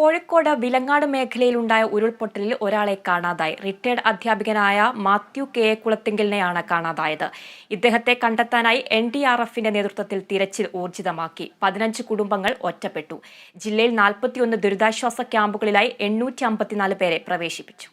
കോഴിക്കോട് വിലങ്ങാട് മേഖലയിലുണ്ടായ ഉരുൾപൊട്ടലിൽ ഒരാളെ കാണാതായി. റിട്ടയർഡ് അധ്യാപകനായ മാത്യു കെ കുളത്തിങ്കലിനെയാണ് കാണാതായത്. ഇദ്ദേഹത്തെ കണ്ടെത്താനായി എൻ ഡി ആർ എഫിന്റെ നേതൃത്വത്തിൽ തിരച്ചിൽ ഊർജിതമാക്കി. പതിനഞ്ച് കുടുംബങ്ങൾ ഒറ്റപ്പെട്ടു. ജില്ലയിൽ നാൽപ്പത്തിയൊന്ന് ദുരിതാശ്വാസ ക്യാമ്പുകളിലായി എണ്ണൂറ്റി അമ്പത്തിനാല് പേരെ പ്രവേശിപ്പിച്ചു.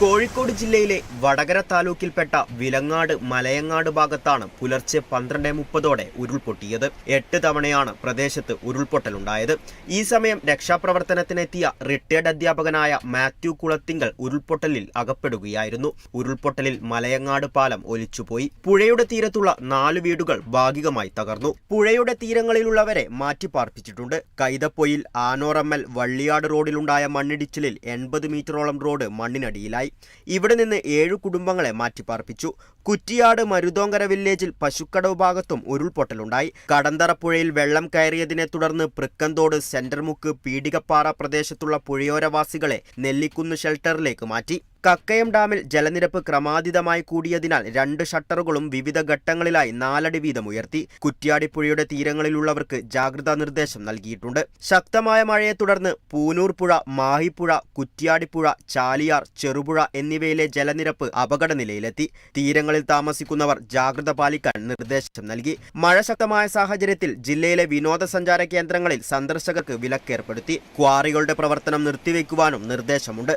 കോഴിക്കോട് ജില്ലയിലെ വടകര താലൂക്കിൽപ്പെട്ട വിലങ്ങാട് മലയങ്ങാട് ഭാഗത്താണ് പുലർച്ചെ പന്ത്രണ്ട് മുപ്പതോടെ ഉരുൾപൊട്ടിയത്. എട്ട് തവണയാണ് പ്രദേശത്ത് ഉരുൾപൊട്ടലുണ്ടായത്. ഈ സമയം രക്ഷാപ്രവർത്തനത്തിനെത്തിയ റിട്ടയർഡ് അധ്യാപകനായ മാത്യു കുളത്തിങ്കൽ ഉരുൾപൊട്ടലിൽ അകപ്പെടുകയായിരുന്നു. ഉരുൾപൊട്ടലിൽ മലയങ്ങാട് പാലം ഒലിച്ചുപോയി. പുഴയുടെ തീരത്തുള്ള നാല് വീടുകൾ ഭാഗികമായി തകർന്നു. പുഴയുടെ തീരങ്ങളിലുള്ളവരെ മാറ്റിപ്പാർപ്പിച്ചിട്ടുണ്ട്. കൈതപ്പൊയിൽ ആനോറമ്മൽ വള്ളിയാട് റോഡിലുണ്ടായ മണ്ണിടിച്ചിലിൽ എൺപത് മീറ്ററോളം റോഡ് മണ്ണിനടിയിലായി. ഇവിടെ നിന്ന് ഏഴു കുടുംബങ്ങളെ മാറ്റിപ്പാർപ്പിച്ചു. കുറ്റിയാട് മരുതോങ്കര വില്ലേജിൽ പശുക്കടവ് ഭാഗത്തും ഉരുൾപൊട്ടലുണ്ടായി. കടന്തറപ്പുഴയിൽ വെള്ളം കയറിയതിനെ തുടർന്ന് പൃക്കന്തോട് സെന്റർമുക്ക് പീടികപ്പാറ പ്രദേശത്തുള്ള പുഴയോരവാസികളെ നെല്ലിക്കുന്ന് ഷെൽട്ടറിലേക്ക് മാറ്റി. കക്കയം ഡാമിൽ ജലനിരപ്പ് ക്രമാതീതമായി കൂടിയതിനാൽ രണ്ട് ഷട്ടറുകളും വിവിധ ഘട്ടങ്ങളിലായി നാലടി വീതം ഉയർത്തി. കുറ്റ്യാടിപ്പുഴയുടെ തീരങ്ങളിലുള്ളവർക്ക് ജാഗ്രതാ നിർദ്ദേശം നൽകിയിട്ടുണ്ട്. ശക്തമായ മഴയെ തുടർന്ന് പൂനൂർ പുഴ മാഹിപ്പുഴ കുറ്റ്യാടിപ്പുഴ ചാലിയാർ ചെറുപുഴ എന്നിവയിലെ ജലനിരപ്പ് അപകടനിലയിലെത്തി. തീരങ്ങളിൽ താമസിക്കുന്നവർ ജാഗ്രത പാലിക്കാൻ നിർദ്ദേശം നൽകി. മഴ ശക്തമായ സാഹചര്യത്തിൽ ജില്ലയിലെ വിനോദസഞ്ചാര കേന്ദ്രങ്ങളിൽ സന്ദർശകർക്ക് വിലക്കേർപ്പെടുത്തി. ക്വാറികളുടെ പ്രവർത്തനം നിർത്തിവെക്കുവാനും നിർദ്ദേശമുണ്ട്.